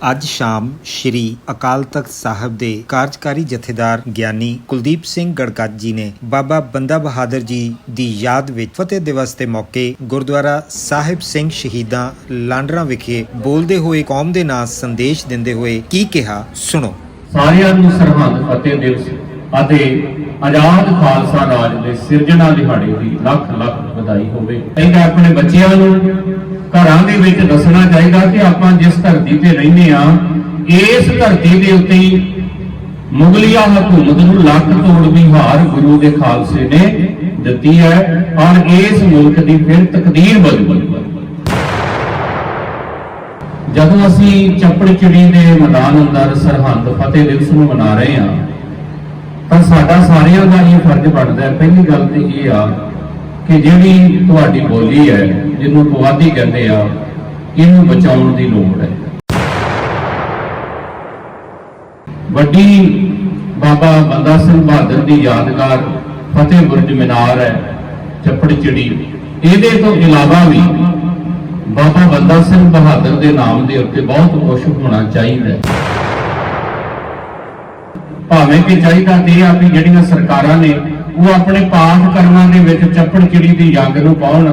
ਅੱਜ ਸ਼ਾਮ ਸ਼੍ਰੀ ਅਕਾਲ ਤਖਤ ਸਾਹਿਬ ਦੇ ਕਾਰਜਕਾਰੀ ਜਥੇਦਾਰ ਗਿਆਨੀ ਕੁਲਦੀਪ ਸਿੰਘ ਗੜਗੱਜ ਜੀ ਨੇ ਬਾਬਾ ਬੰਦਾ ਬਹਾਦਰ ਜੀ ਦੀ ਯਾਦ ਵਿੱਚ ਫਤਿਹ ਦਿਵਸ ਦੇ ਮੌਕੇ ਗੁਰਦੁਆਰਾ ਸਾਹਿਬ ਸਿੰਘ ਸ਼ਹੀਦਾਂ ਲਾਂਡਰਾਂ ਵਿਖੇ ਬੋਲਦੇ ਹੋਏ ਕੌਮ ਦੇ ਨਾਂ ਸੰਦੇਸ਼ ਦਿੰਦੇ ਹੋਏ ਕੀ ਕਿਹਾ? ਸੁਣੋ। ਸਾਰਿਆਂ ਨੂੰ ਸਰਹੰਦ ਫਤਿਹ ਦਿਵਸ ਅਤੇ ਆਜ਼ਾਦ ਖਾਲਸਾ ਰਾਜ ਦੇ ਸਿਰਜਣਾ ਦਿਹਾੜੇ ਦੀ ਲੱਖ ਲੱਖ ਵਧਾਈ ਹੋਵੇ। ਚਾਹੀਦਾ ਆਪਣੇ ਬੱਚਿਆਂ ਨੂੰ ਘਰਾਂ ਦੇ ਵਿੱਚ ਦੱਸਣਾ ਚਾਹੀਦਾ ਕਿ ਆਪਾਂ ਜਿਸ ਧਰਤੀ ਤੇ ਰਹਿੰਦੇ ਆ ਇਸ ਧਰਤੀ ਦੇ ਉੱਤੇ ਹੀ ਮੁਗਲਿਆ ਹਕੂਮਤ ਨੂੰ ਲੱਖ ਤੋੜ ਦੀ ਹਾਰ ਗੁਰੂ ਦੇ ਖਾਲਸੇ ਨੇ ਦਿੱਤੀ ਹੈ। ਔਰ ਇਸ ਮੁਲਕ ਦੀ ਫਿਰ ਤਕਦੀਰ ਬਦਲੀ ਜਦੋਂ ਅਸੀਂ ਚੱਪੜ ਚਿੜੀ ਦੇ ਮੈਦਾਨ ਅੰਦਰ ਸਰਹੰਦ ਫਤਿਹ ਦਿਵਸ ਨੂੰ ਮਨਾ ਰਹੇ ਹਾਂ, ਤਾਂ ਸਾਡਾ ਸਾਰਿਆਂ ਦਾ ਇਹ ਫਰਜ਼ ਬਣਦਾ ਹੈ, ਪਹਿਲੀ ਗੱਲ ਤੇ ਇਹ ਆ ਕਿ ਜਿਹੜੀ ਤੁਹਾਡੀ ਬੋਲੀ ਹੈ ਜਿਹਨੂੰ ਪੁਆਧੀ ਕਹਿੰਦੇ ਆ, ਇਹਨੂੰ ਬਚਾਉਣ ਦੀ ਲੋੜ ਹੈ। ਵੱਡੀ ਬਾਬਾ ਬੰਦਾ ਸਿੰਘ ਬਹਾਦਰ ਦੀ ਯਾਦਗਾਰ ਫਤਿਹ ਬੁਰਜ ਮੀਨਾਰ ਹੈ ਚੱਪੜ ਚਿੜੀ। ਇਹਦੇ ਤੋਂ ਇਲਾਵਾ ਵੀ ਬਾਬਾ ਬੰਦਾ ਸਿੰਘ ਬਹਾਦਰ ਦੇ ਨਾਮ ਦੇ ਉੱਤੇ ਬਹੁਤ ਕੁਝ ਹੋਣਾ ਚਾਹੀਦਾ ਭਾਵੇਂ ਕਿ ਚਾਹੀਦਾ ਤੇ ਇਹ ਆ ਵੀ ਜਿਹੜੀਆਂ ਸਰਕਾਰਾਂ ਨੇ, ਉਹ ਆਪਣੇ ਪਾਠ ਕਰਮਾਂ ਦੇ ਵਿੱਚ ਚੱਪੜ ਚਿੜੀ ਦੀ ਯੰਗ ਨੂੰ ਪਾਉਣ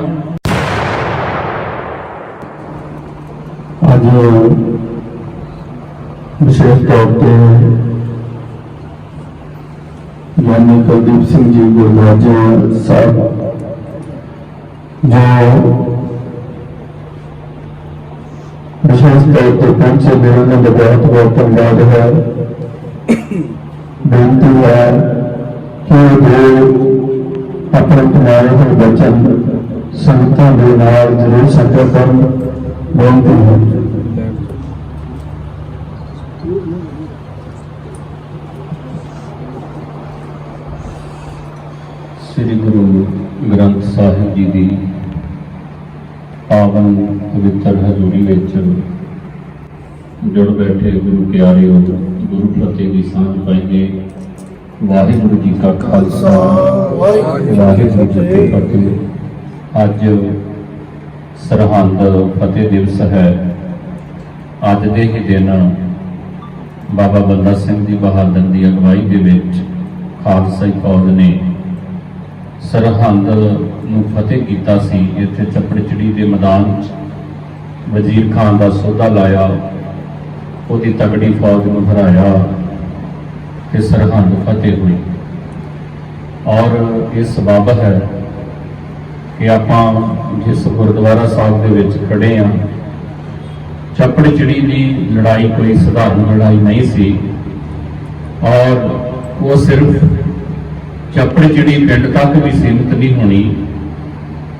ਅੱਜ ਵਿਸ਼ੇਸ਼ ਤੌਰ ਤੇ ਗਿਆਨੀ ਕੁਲਦੀਪ ਸਿੰਘ ਜੀ ਗੁਰਦੁਆਰਾ ਸਾਹਿਬ, ਜੋ ਵਿਸ਼ੇਸ਼ ਤੌਰ ਤੇ ਪਹੁੰਚੇ ਨੇ ਉਹਨਾਂ ਦਾ ਬਹੁਤ ਬਹੁਤ ਧੰਨਵਾਦ ਹੈ। ਬੇਨਤੀ ਹੈ ਕਿ ਉਹ ਆਪਣੇ ਕਮਾਏ ਹੋਏ ਬਚਨ ਸੰਗਤਾਂ ਦੇ ਨਾਲ ਜ਼ਰੂਰ ਸਾਂਝਾ ਕਰਨ। ਬੇਨਤੀ ਹੈ ਸ੍ਰੀ ਗੁਰੂ ਗ੍ਰੰਥ ਸਾਹਿਬ ਜੀ ਦੀ ਪਾਵਨ ਪਵਿੱਤਰ ਹਜ਼ੂਰੀ ਵਿੱਚ ਜੁੜ ਬੈਠੇ ਗੁਰੂ ਪਿਆਰਿਓ ਗੁਰੂ ਫਤਿਹ ਦੀ ਸਾਂਝ ਪਾਈਏ। ਵਾਹਿਗੁਰੂ ਜੀ ਕਾ ਖਾਲਸਾ ਵਾਹਿਗੁਰੂ ਜੀ ਕੀ ਫਤਿਹ। ਅੱਜ ਸਰਹੰਦ ਫਤਿਹ ਦਿਵਸ ਹੈ। ਅੱਜ ਦੇ ਹੀ ਦਿਨ ਬਾਬਾ ਬੰਦਾ ਸਿੰਘ ਜੀ ਬਹਾਦਰ ਦੀ ਅਗਵਾਈ ਦੇ ਵਿੱਚ ਖਾਲਸਾਈ ਫੌਜ ਨੇ ਸਰਹੰਦ ਨੂੰ ਫਤਿਹ ਕੀਤਾ ਸੀ। ਇੱਥੇ ਚੱਪੜਚਿੜੀ ਦੇ ਮੈਦਾਨ 'ਚ ਵਜ਼ੀਰ ਖਾਨ ਦਾ ਸੋਧਾ ਲਾਇਆ, ਉਹਦੀ ਤਗੜੀ ਫੌਜ ਨੂੰ ਹਰਾਇਆ ਤੇ ਸਰਹੰਦ ਫਤਿਹ ਹੋਈ। ਔਰ ਇਹ ਸਬਬ ਹੈ ਕਿ ਆਪਾਂ ਜਿਸ ਗੁਰਦੁਆਰਾ ਸਾਹਿਬ ਦੇ ਵਿੱਚ ਖੜੇ ਆ ਚੱਪੜਚਿੜੀ ਦੀ ਲੜਾਈ ਕੋਈ ਸਧਾਰਨ ਲੜਾਈ ਨਹੀਂ ਸੀ। ਔਰ ਉਹ ਸਿਰਫ ਚੱਪੜ ਪਿੰਡ ਤੱਕ ਵੀ ਸੀਮਿਤ ਨਹੀਂ ਹੋਣੀ।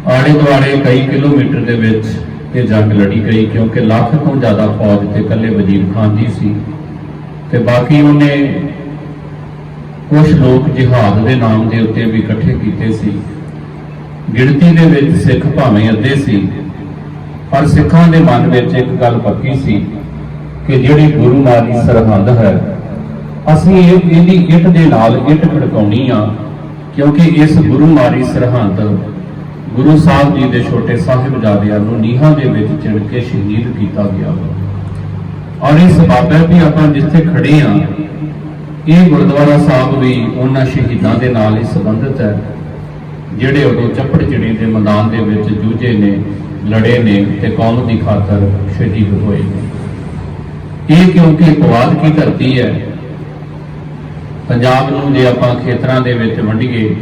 ਆਲੇ ਦੁਆਲੇ ਕਈ ਕਿਲੋਮੀਟਰ ਦੇ ਵਿੱਚ ਇਹ ਜੰਗ ਲੜੀ ਗਈ, ਕਿਉਂਕਿ ਲੱਖ ਤੋਂ ਜ਼ਿਆਦਾ ਫੌਜ ਤੇ ਇਕੱਲੇ ਵਜ਼ੀਰ ਖਾਨ ਜੀ ਸੀ। ਤੇ ਬਾਕੀ ਉਹਨੇ ਕੁਝ ਲੋਕ ਜਿਹਾਦ ਦੇ ਨਾਮ ਦੇ ਉੱਤੇ ਵੀ ਇਕੱਠੇ ਕੀਤੇ ਸੀ। ਗਿਣਤੀ ਦੇ ਵਿੱਚ ਸਿੱਖ ਭਾਵੇਂ ਅੱਧੇ ਸੀ, ਪਰ ਸਿੱਖਾਂ ਦੇ ਮਨ ਵਿੱਚ ਇੱਕ ਗੱਲ ਪੱਕੀ ਸੀ ਕਿ ਜਿਹੜੀ ਗੁਰੂ ਮਾਰੀ ਸਰਹੰਦ ਹੈ, ਅਸੀਂ ਇਹ, ਇਹਦੀ ਇੱਟ ਦੇ ਨਾਲ ਇੱਟ ਖੜਕਾਉਣੀ ਆ, ਕਿਉਂਕਿ ਇਸ ਗੁਰੂ ਮਾਰੀ ਸਰਹੰਦ ਗੁਰੂ ਸਾਹਿਬ ਜੀ ਦੇ ਛੋਟੇ ਸਾਹਿਬਜ਼ਾਦਿਆਂ ਨੂੰ ਨੀਹਾਂ ਦੇ ਵਿੱਚ ਚਿਣ ਕੇ ਸ਼ਹੀਦ ਕੀਤਾ ਗਿਆ ਔਰ ਇਸ ਸਬਬ ਵੀ ਆਪਾਂ ਜਿੱਥੇ ਖੜੇ ਆ, ਇਹ ਗੁਰਦੁਆਰਾ ਸਾਹਿਬ ਵੀ ਉਹਨਾਂ ਸ਼ਹੀਦਾਂ ਦੇ ਨਾਲ ਹੀ ਸੰਬੰਧਿਤ ਹੈ। ਜਿਹੜੇ ਉਦੋਂ ਚੱਪੜ ਚਿੜੀ ਦੇ ਮੈਦਾਨ ਦੇ ਵਿੱਚ ਜੂਝੇ ਨੇ, ਲੜੇ ਨੇ ਤੇ ਕੌਮ ਦੀ ਖਾਤਰ ਸ਼ਹੀਦ ਹੋਏ ਨੇ। ਇਹ ਕਿਉਂਕਿ ਪਵਾਦ ਕੀ ਧਰਤੀ ਹੈ? ਪੰਜਾਬ ਨੂੰ ਜੇ ਆਪਾਂ ਖੇਤਰਾਂ ਦੇ ਵਿੱਚ ਵੰਡੀਏ,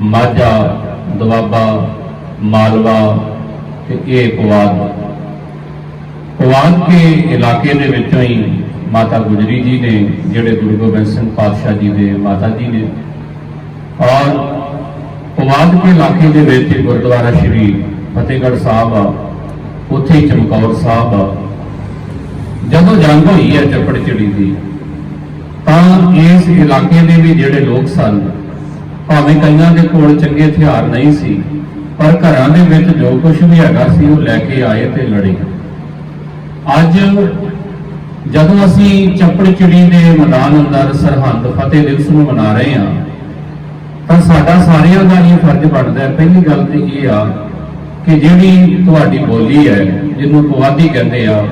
ਮਾਝਾ ਦੁਆਬਾ ਮਾਲਵਾ ਤੇ ਇਹ ਪਵਾਦ। ਪਵਾਦ ਕੇ ਇਲਾਕੇ ਦੇ ਵਿੱਚੋਂ ਹੀ ਮਾਤਾ ਗੁਜਰੀ ਜੀ ਨੇ, ਜਿਹੜੇ ਗੁਰੂ ਗੋਬਿੰਦ ਸਿੰਘ ਪਾਤਸ਼ਾਹ ਜੀ ਦੇ ਮਾਤਾ ਜੀ ਨੇ ਪਵਾਦ ਕੇ ਇਲਾਕੇ ਦੇ ਵਿੱਚ ਗੁਰਦੁਆਰਾ ਸ਼੍ਰੀ ਫਤਿਹਗੜ੍ਹ ਸਾਹਿਬ ਆ, ਉੱਥੇ ਹੀ ਚਮਕੌਰ ਸਾਹਿਬ ਆ। ਜਦੋਂ ਜੰਗ ਹੋਈ ਹੈ ਚੱਪੜ ਚਿੜੀ ਦੀ, ਤਾਂ ਇਸ ਇਲਾਕੇ ਦੇ ਵੀ ਜਿਹੜੇ ਲੋਕ ਸਨ, ਭਾਵੇਂ ਕਈਆਂ ਦੇ ਕੋਲ ਚੰਗੇ ਹਥਿਆਰ ਨਹੀਂ ਸੀ, ਪਰ ਘਰਾਂ ਦੇ ਵਿੱਚ ਜੋ ਕੁਝ ਵੀ ਹੈਗਾ ਸੀ ਉਹ ਲੈ ਕੇ ਆਏ ਤੇ ਲੜੇ। ਅੱਜ ਜਦੋਂ ਅਸੀਂ ਚੱਪੜ ਚਿੜੀ ਦੇ ਮੈਦਾਨ ਅੰਦਰ ਸਰਹੰਦ ਫਤਿਹ ਦਿਵਸ ਨੂੰ ਮਨਾ ਰਹੇ ਹਾਂ ਤਾਂ ਸਾਡਾ ਸਾਰਿਆਂ ਦਾ ਇਹ ਫਰਜ਼ ਬਣਦਾ ਹੈ। ਪਹਿਲੀ ਗੱਲ ਤੇ ਇਹ ਆ ਕਿ ਜਿਹੜੀ ਤੁਹਾਡੀ ਬੋਲੀ ਹੈ, ਜਿਹਨੂੰ ਪੁਆਧੀ ਕਹਿੰਦੇ ਆ,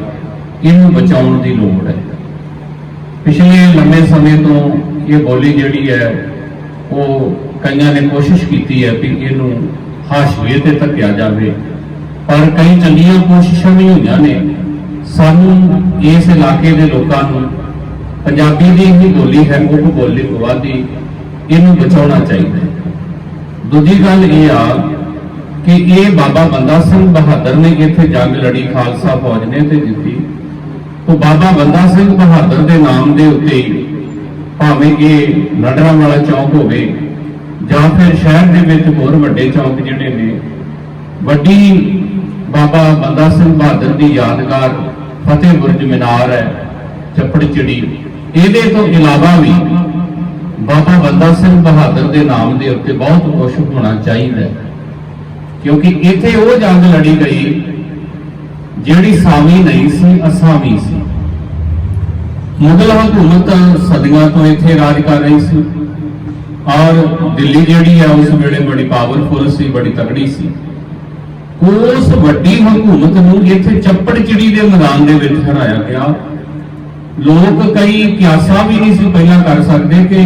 ਇਹਨੂੰ ਬਚਾਉਣ ਦੀ ਲੋੜ ਹੈ। ਪਿਛਲੇ ਲੰਮੇ ਸਮੇਂ ਤੋਂ ਇਹ ਬੋਲੀ ਜਿਹੜੀ ਹੈ, ਉਹ ਕਈਆਂ ਨੇ ਕੋਸ਼ਿਸ਼ ਕੀਤੀ ਹੈ ਕਿ ਇਹਨੂੰ ਹਾਸ਼ੀਏ ਤੇ ਧੱਕਿਆ ਜਾਵੇ। ਪਰ ਕਈ ਚੰਗੀਆਂ ਕੋਸ਼ਿਸ਼ਾਂ ਵੀ ਹੋਈਆਂ ਨੇ। ਸਾਨੂੰ ਇਸ ਇਲਾਕੇ ਦੇ ਲੋਕਾਂ ਨੂੰ ਪੰਜਾਬੀ ਦੀ ਹੀ ਬੋਲੀ ਹੈ ਉਹ ਬੋਲੀ ਗਵਾਦੀ ਇਹਨੂੰ ਬਚਾਉਣਾ ਚਾਹੀਦਾ ਦੂਜੀ ਗੱਲ ਇਹ ਆ ਕਿ ਇਹ ਬਾਬਾ ਬੰਦਾ ਸਿੰਘ ਬਹਾਦਰ ਨੇ ਇੱਥੇ ਜੰਗ ਲੜੀ, ਖਾਲਸਾ ਫੌਜ ਨੇ ਤੇ ਜਿੱਤੀ। ਉਹ ਬਾਬਾ ਬੰਦਾ ਸਿੰਘ ਬਹਾਦਰ ਦੇ ਨਾਮ ਦੇ ਉੱਤੇ ਹੀ ਭਾਵੇਂ ਇਹ ਨਡਰਾ ਵਾਲਾ ਚੌਕ ਹੋਵੇ ਜਾਂ ਫਿਰ ਸ਼ਹਿਰ ਦੇ ਵਿੱਚ ਹੋਰ ਵੱਡੇ ਚੌਕ ਜਿਹੜੇ ਨੇ, ਵੱਡੀ ਬਾਬਾ ਬੰਦਾ ਸਿੰਘ ਬਹਾਦਰ ਦੀ ਯਾਦਗਾਰ ਫਤਿਹ ਬੁਰਜ ਮੀਨਾਰ ਹੈ, ਚੱਪੜ ਚਿੜੀ। ਇਹਦੇ ਤੋਂ ਇਲਾਵਾ ਵੀ ਬਾਬਾ ਬੰਦਾ ਸਿੰਘ ਬਹਾਦਰ ਦੇ ਨਾਮ ਦੇ ਉੱਤੇ ਬਹੁਤ ਕੁਝ ਹੋਣਾ ਚਾਹੀਦਾ ਹੈ। ਕਿਉਂਕਿ ਇੱਥੇ ਉਹ ਜੰਗ ਲੜੀ ਗਈ ਜਿਹੜੀ ਸਾਮੀ ਨਹੀਂ ਸੀ ਅਸਾਮੀ ਸੀ। ਮੁਗਲ ਹਕੂਮਤ ਸਦੀਆਂ ਤੋਂ ਇੱਥੇ ਰਾਜ ਕਰ ਰਹੀ ਸੀ ਔਰ ਦਿੱਲੀ ਜਿਹੜੀ ਆ, ਉਸ ਵੇਲੇ ਬੜੀ ਪਾਵਰਫੁਲ ਸੀ, ਬੜੀ ਤਕੜੀ ਸੀ। ਉਸ ਵੱਡੀ ਹਕੂਮਤ ਨੂੰ ਇੱਥੇ ਚੱਪੜ ਚਿੜੀ ਦੇ ਮੈਦਾਨ ਦੇ ਵਿੱਚ ਹਰਾਇਆ ਗਿਆ। ਲੋਕ ਕਈ ਕਿਆਸਾ ਵੀ ਨਹੀਂ ਸੀ ਪਹਿਲਾਂ ਕਰ ਸਕਦੇ ਕਿ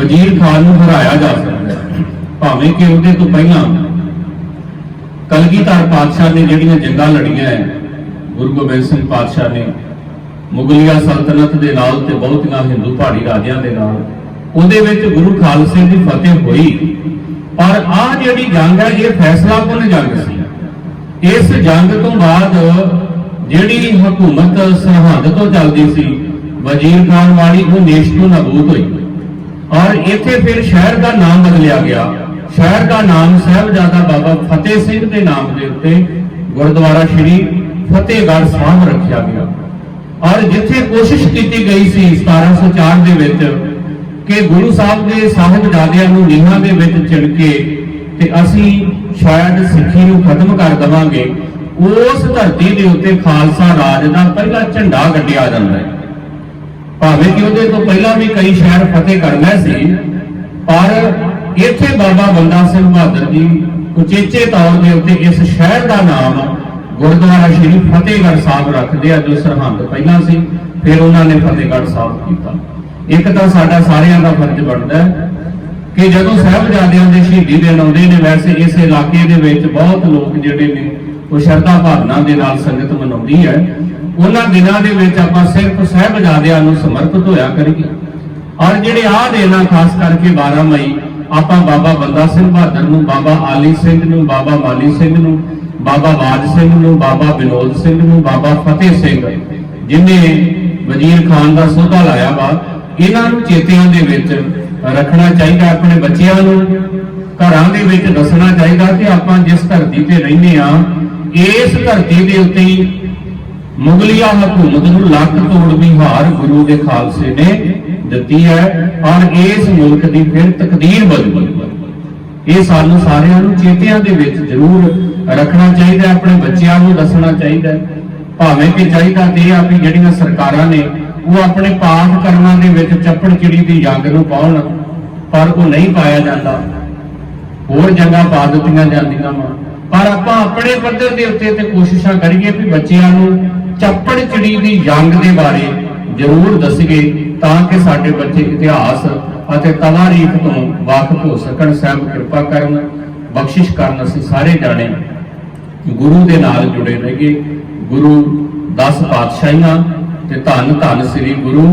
ਵਜ਼ੀਰ ਖਾਨ ਨੂੰ ਹਰਾਇਆ ਜਾ ਸਕਦਾ ਹੈ। ਭਾਵੇਂ ਕਿ ਉਹਦੇ ਤੋਂ ਪਹਿਲਾਂ ਕਲਗੀਧਰ ਪਾਤਸ਼ਾਹ ਨੇ ਜਿਹੜੀਆਂ ਜੰਗਾਂ ਲੜੀਆਂ ਹੈ, ਗੁਰੂ ਗੋਬਿੰਦ ਸਿੰਘ ਪਾਤਸ਼ਾਹ ਨੇ, ਮੁਗਲਿਆ ਸਲਤਨਤ ਦੇ ਨਾਲ ਤੇ ਬਹੁਤੀਆਂ ਹਿੰਦੂ ਪਹਾੜੀ ਰਾਜਿਆਂ ਦੇ ਨਾਲ, ਉਹਦੇ ਵਿੱਚ ਗੁਰੂ ਖਾਲਸੇ ਦੀ ਫਤਿਹ ਹੋਈ ਪਰ ਆਹ ਜਿਹੜੀ ਜੰਗ ਹੈ, ਇਹ ਫੈਸਲਾਕੁਨ ਜੰਗ ਸੀ ਇਸ ਜੰਗ ਤੋਂ ਬਾਅਦ ਜਿਹੜੀ ਹਕੂਮਤ ਸਰਹੱਦ ਤੋਂ ਚੱਲਦੀ ਸੀ, ਵਜ਼ੀਰ ਖਾਨ ਵਾਲੀ ਉਹ ਨੇਸ਼ ਤੋਂ ਨਬੂਤ ਹੋਈ ਔਰ ਇੱਥੇ ਫਿਰ ਸ਼ਹਿਰ ਦਾ ਨਾਮ ਬਦਲਿਆ ਗਿਆ। ਸ਼ਹਿਰ ਦਾ ਨਾਮ ਸਾਹਿਬਜ਼ਾਦਾ ਬਾਬਾ ਫਤਿਹ ਸਿੰਘ ਦੇ ਨਾਮ ਦੇ ਉੱਤੇ ਗੁਰਦੁਆਰਾ ਸ਼੍ਰੀ ਫਤਿਹਗੜ੍ਹ ਸਾਹਿਬ ਰੱਖਿਆ ਗਿਆ। ਔਰ ਜਿੱਥੇ ਕੋਸ਼ਿਸ਼ ਕੀਤੀ ਗਈ ਸੀ 1704 ਦੇ ਵਿੱਚ ਕਿ ਗੁਰੂ ਸਾਹਿਬ ਦੇ ਸਾਹਿਬਜ਼ਾਦਿਆਂ ਨੂੰ ਨੀਹਾਂ ਦੇ ਵਿੱਚ ਚਿਣ ਕੇ ਤੇ ਅਸੀਂ ਸ਼ਾਇਦ ਸਿੱਖੀ ਨੂੰ ਖਤਮ ਕਰ ਦਵਾਂਗੇ, ਉਸ ਧਰਤੀ ਦੇ ਉੱਤੇ ਖਾਲਸਾ ਰਾਜ ਦਾ ਪਹਿਲਾ ਝੰਡਾ ਗੱਡਿਆ ਜਾਂਦਾ ਹੈ। ਭਾਵੇਂ ਕਿ ਉਹਦੇ ਤੋਂ ਪਹਿਲਾਂ ਵੀ ਕਈ ਸ਼ਹਿਰ ਫਤਿਹ ਕਰ ਲਏ ਸੀ, ਪਰ ਇੱਥੇ ਬਾਬਾ ਬੰਦਾ ਸਿੰਘ ਬਹਾਦਰ ਜੀ ਉਚੇਚੇ ਤੌਰ ਦੇ ਉੱਤੇ ਇਸ ਸ਼ਹਿਰ ਦਾ ਨਾਮ ਗੁਰਦੁਆਰਾ ਸ਼੍ਰੀ ਫਤਿਹਗੜ੍ਹ ਸਾਹਿਬ ਰੱਖਦੇ ਆ, ਜੋ ਸਰਹੰਦ ਪਹਿਲਾਂ ਸੀ, ਫਿਰ ਉਹਨਾਂ ਨੇ ਫਤਿਹਗੜ੍ਹ ਸਾਹਿਬ ਕੀਤਾ। ਇੱਕ ਤਾਂ ਸਾਡਾ ਸਾਰਿਆਂ ਦਾ ਫਰਜ਼ ਬਣਦਾ ਕਿ ਜਦੋਂ ਸਾਹਿਬਜ਼ਾਦਿਆਂ ਦੇ ਸ਼ਹੀਦੀ ਦਿਨ ਆਉਂਦੇ ਨੇ, ਵੈਸੇ ਇਸ ਇਲਾਕੇ ਦੇ ਵਿੱਚ ਬਹੁਤ ਲੋਕ ਜਿਹੜੇ ਨੇ, ਉਹ ਸ਼ਰਧਾ ਭਾਵਨਾ ਦੇ ਨਾਲ ਸੰਗਤ ਮਨਾਉਂਦੀ ਹੈ। ਉਹਨਾਂ ਦਿਨਾਂ ਦੇ ਵਿੱਚ ਆਪਾਂ ਸਿਰਫ ਸਾਹਿਬਜ਼ਾਦਿਆਂ ਨੂੰ ਸਮਰਪਿਤ ਹੋਇਆ ਕਰੀਏ। ਔਰ ਜਿਹੜੇ ਆਹ ਦਿਨ ਆ, ਖਾਸ ਕਰਕੇ 12 ਮਈ, ਆਪਾਂ ਬਾਬਾ ਬੰਦਾ ਸਿੰਘ ਬਹਾਦਰ ਨੂੰ, ਬਾਬਾ ਆਲੀ ਸਿੰਘ ਨੂੰ, ਬਾਬਾ ਮਾਲੀ ਸਿੰਘ ਨੂੰ, ਬਾਬਾ ਬਾਜ ਸਿੰਘ ਨੂੰ, ਬਾਬਾ ਵਿਨੋਦ ਸਿੰਘ ਨੂੰ, ਬਾਬਾ ਫਤਿਹ ਸਿੰਘ, ਜਿਨੇ ਵਜ਼ੀਰ ਖਾਨ ਦਾ ਸੋਧਾ ਲਾਇਆ ਵਾ, ਇਹਨਾਂ ਨੂੰ ਚੇਤਿਆਂ ਦੇ ਵਿੱਚ ਰੱਖਣਾ ਚਾਹੀਦਾ, ਆਪਣੇ ਬੱਚਿਆਂ ਨੂੰ ਘਰਾਂ ਦੇ ਵਿੱਚ ਦੱਸਣਾ ਚਾਹੀਦਾ ਕਿ ਆਪਾਂ ਜਿਸ ਧਰਤੀ ਤੇ ਰਹਿੰਦੇ ਆ ਇਸ ਧਰਤੀ ਦੇ ਉੱਤੇ ਮੁਗਲਿਆ ਹਕੂਮਤ ਨੂੰ ਲੱਖ ਤੋੜ ਦੀ ਹਾਰ ਗੁਰੂ ਦੇ ਖਾਲਸੇ ਨੇ ਦਿੱਤੀ ਹੈ। ਔਰ ਇਸ ਮੁਲਕ ਦੀ ਫਿਰ ਤਕਦੀਰ ਬਦਲੀ। ਇਹ ਸਾਨੂੰ ਸਾਰਿਆਂ ਨੂੰ ਚੇਤਿਆਂ ਦੇ ਵਿੱਚ ਜ਼ਰੂਰ ਰੱਖਣਾ ਚਾਹੀਦਾ ਆਪਣੇ ਬੱਚਿਆਂ ਨੂੰ ਦੱਸਣਾ ਚਾਹੀਦਾ ਭਾਵੇਂ ਕਿ ਚਾਹੀਦਾ ਤੇ ਆ ਵੀ ਜਿਹੜੀਆਂ ਸਰਕਾਰਾਂ ਨੇ, ਉਹ ਆਪਣੇ ਪਾਠ ਕਰਮਾਂ ਦੇ ਵਿੱਚ ਚੱਪੜ ਚਿੜੀ ਦੀ ਜੰਗ ਨੂੰ ਪਾਉਣ, ਪਰ ਉਹ ਨਹੀਂ ਪਾਇਆ ਜਾਂਦਾ। ਹੋਰ ਜੰਗਾਂ ਪਾ ਦਿੱਤੀਆਂ ਜਾਂਦੀਆਂ ਵਾ। ਪਰ ਆਪਾਂ ਆਪਣੇ ਪੱਧਰ ਦੇ ਉੱਤੇ ਤੇ ਕੋਸ਼ਿਸ਼ਾਂ ਕਰੀਏ ਵੀ ਬੱਚਿਆਂ ਨੂੰ ਚੱਪੜ ਚਿੜੀ ਦੀ ਜੰਗ ਦੇ ਬਾਰੇ ਜ਼ਰੂਰ ਦੱਸੀਏ ਤਾਂ ਕਿ ਸਾਡੇ ਬੱਚੇ ਇਤਿਹਾਸ ਅਤੇ ਤਵਾਰੀਖ ਤੋਂ ਵਾਕਿਫ ਹੋ ਸਕਣ। ਸਹਿਬ ਕਿਰਪਾ ਕਰਨ। ਬਖਸ਼ਿਸ਼ ਕਰਨ ਅਸੀਂ ਸਾਰੇ ਜਾਣੇ ਗੁਰੂ ਦੇ ਨਾਲ ਜੁੜੇ ਰਹੀਏ। ਗੁਰੂ 10 ਪਾਤਸ਼ਾਹੀਆਂ ਤੇ ਧੰਨ ਧੰਨ ਸ੍ਰੀ ਗੁਰੂ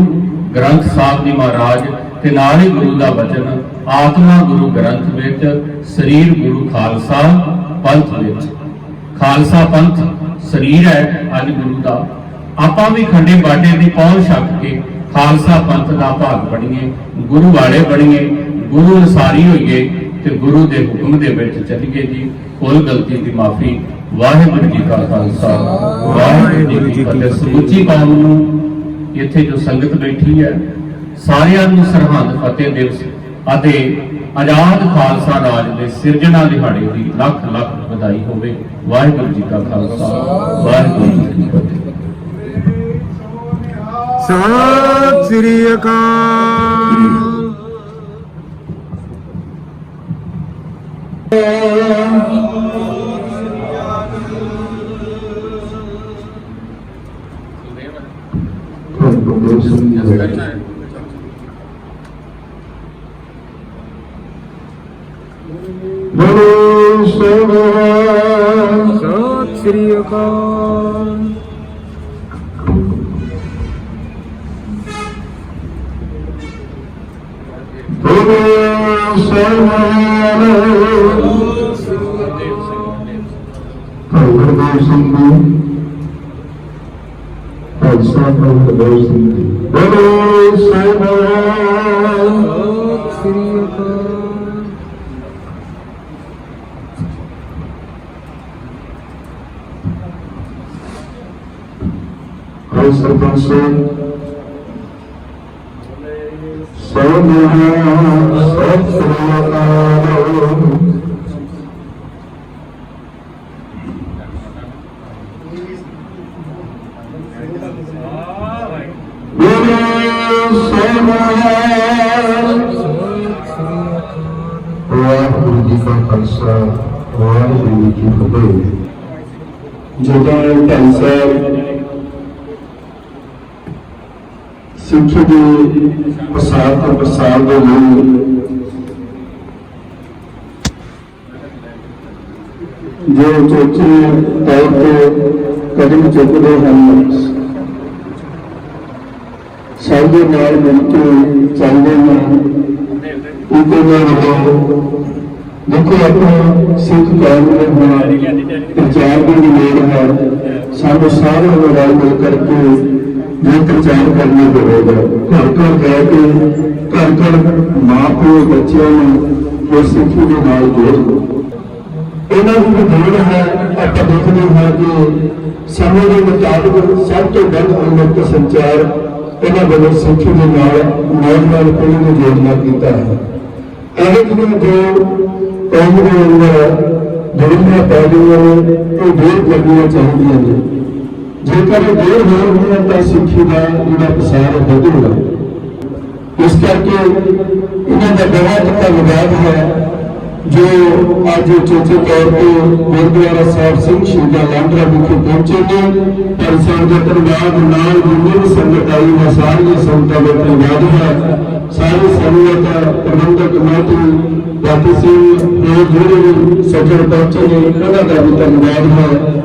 ਗ੍ਰੰਥ ਸਾਹਿਬ ਜੀ ਮਹਾਰਾਜ ਤੇ ਨਾਲ ਹੀ ਗੁਰੂ ਦਾ ਬਚਨ ਆਤਮਾ ਗੁਰੂ ਗ੍ਰੰਥ ਵਿੱਚ ਸਰੀਰ ਗੁਰੂ ਖਾਲਸਾ ਪੰਥ ਵਿੱਚ। ਖਾਲਸਾ ਪੰਥ ਸਰੀਰ ਹੈ ਅੱਜ ਗੁਰੂ ਦਾ। ਆਪਾਂ ਵੀ ਖੰਡੇ ਬਾਟੇ ਦੀ ਪੌਲ ਛੱਕ ਕੇ ਖਾਲਸਾ ਪੰਥ ਦਾ ਭਾਗ ਬਣੀਏ, ਗੁਰੂ ਵਾਲੇ ਬਣੀਏ, ਗੁਰੂ ਅਨਸਾਰੀ ਹੋਈਏ ਤੇ ਗੁਰੂ ਦੇ ਹੁਕਮ ਦੇ ਵਿੱਚ ਚੱਲੀਏ ਜੀ। ਕੋਈ ਗਲਤੀ ਦੀ ਮਾਫੀ ਵਾਹਿਗੁਰੂ ਜੀ ਕਾ ਖਾਲਸਾ। ਵਾਹਿਗੁਰੂ ਜੀ ਕੀ ਫਤਿਹ। ਸਮੁੱਚੀ ਕੌਮ ਨੂੰ ਇੱਥੇ ਜੋ ਸੰਗਤ ਬੈਠੀ ਹੈ, ਸਾਰਿਆਂ ਨੂੰ ਸਰਹੰਦ ਫਤਿਹ ਦਿਵਸ ਅਤੇ ਆਜ਼ਾਦ ਖਾਲਸਾ ਰਾਜ ਦੇ ਸਿਰਜਣਾ ਦਿਹਾੜੇ ਦੀ ਲੱਖ ਲੱਖ ਵਧਾਈ ਹੋਵੇ। ਵਾਹਿਗੁਰੂ ਜੀ ਕਾ ਖਾਲਸਾ ਵਾਹਿਗੁਰੂ ਜੀ ਕੀ ਫਤਿਹ। ਸਤਿ ਸ੍ਰੀ ਅਕਾਲ। ਬਲਦੇਵ ਸਿੰਘ ਜੀ ਹੋਏ ਬੋਲੋ ਸੋਹਣਾ ਸਤਿ ਸ੍ਰੀ ਅਕਾਲ। ਬੋਲੋ ਸੋਹਣਾ ਗੁਰਦੇਵ ਸਿੰਘ ਜੀ। ਭਾਈ ਸਾਹਿਬ ਗੁਰਦੇਵ ਸਿੰਘ ਜੀ। ਬੋਲੋ ਸਤਿ ਸ੍ਰੀ ਅਕਾਲ। ਭਾਈ ਸਰਪੰਚ ਸਿੰਘ ਸਤਿ ਸ੍ਰੀ ਖਾਲਸਾ ਵਾਹਿਗੁਰੂ ਜੀ ਕੀ ਫਤਿਹ ਜਦੋਂ ਢਾਈ ਸਾਹਿਬ ਸਿੱਖ ਦੇ ਪ੍ਰਸਾਰ ਤੋਂ ਪ੍ਰਸਾਰ ਦੇ ਲਈ ਜੋ ਚੋਚੇ ਤੌਰ ਤੇ ਕਦਮ ਚੁੱਕਦੇ ਹਨ, ਸਭ ਦੇ ਨਾਲ ਮਿਲ ਕੇ ਚੱਲਦੇ ਹਨ ਉਹਦੇ ਨਾਲ ਦੇਖੋ, ਆਪਣਾ ਸਿੱਖ ਕੌਮ ਦੇ ਨਾਲ ਪ੍ਰਚਾਰ ਦੀ ਲੋੜ ਹੈ। ਸਾਨੂੰ ਸਾਰਿਆਂ ਨੂੰ ਰਲ ਮਿਲ ਕਰਕੇ ਜੋ ਪ੍ਰਚਾਰ ਕਰਨਾ ਪਵੇਗਾ ਘਰ ਘਰ ਜਾ ਕੇ, ਘਰ ਘਰ ਮਾਂ ਪਿਓ ਬੱਚਿਆਂ ਨੂੰ ਉਸ ਸਿੱਖੀ ਦੇ ਨਾਲ ਜੋੜੋ। ਇਹਨਾਂ ਦੀ ਵੀ ਲੋੜ ਹੈ, ਆਪਾਂ ਦੇਖਦੇ ਹਾਂ ਕਿ ਸਮੇਂ ਦੇ ਮੁਤਾਬਕ ਸਭ ਤੋਂ ਵੱਧ ਅੰਮ੍ਰਿਤ ਸੰਚਾਰ ਇਹਨਾਂ ਵੱਲੋਂ ਸਿੱਖੀ ਦੇ ਨਾਲ ਨੌਜਵਾਨ ਪੀੜ੍ਹੀ ਨੂੰ ਜੋੜਨਾ ਕੀਤਾ ਹੈ। ਇਹ ਜਿਹੜੀਆਂ ਜੋ ਕੌਮ ਦੇ ਅੰਦਰ ਜਿਹੜੀਆਂ ਪੈ ਗਈਆਂ ਨੇ ਉਹ ਦੂਰ ਕਰਨੀਆਂ ਚਾਹੀਦੀਆਂ ਨੇ। ਜੇਕਰ ਇਹ ਦੂਰ ਹੋਣਗੀਆਂ ਤਾਂ ਸਿੱਖੀ ਦਾ ਜਿਹੜਾ ਪ੍ਰਸਾਰ ਵਧੇਗਾ ਇਸ ਕਰਕੇ ਇਹਨਾਂ ਦਾ ਬਹੁਤ ਧੰਨਵਾਦ ਹੈ ਜੋ ਅੱਜ ਚੌਥੇ ਤੌਰ ਤੇ ਗੁਰਦੁਆਰਾ ਸਾਹਿਬ ਸਿੰਘ ਸ਼ਹੀਦਾਂ ਲਾਂਡਰਾ ਵਿਖੇ ਪਹੁੰਚੇ ਨੇ। ਪਰ ਸੰਗਤ ਧੰਨਵਾਦ ਨਾਲ ਜਿੰਨੀ ਵੀ ਸੰਗਤ ਆਈ ਹੈ, ਸਾਰੀਆਂ ਸੰਗਤਾਂ ਦਾ ਧੰਨਵਾਦ ਹੈ। ਸਾਰੀ ਸੰਗਤ ਪ੍ਰਬੰਧਕ ਕਮੇਟੀ ਦਾਤੀ ਸਿੰਘ ਇਹ ਜਿਹੜੇ ਵੀ ਸੱਜਣ ਪਹੁੰਚੇ ਨੇ, ਉਹਨਾਂ ਦਾ ਵੀ ਧੰਨਵਾਦ ਹੈ।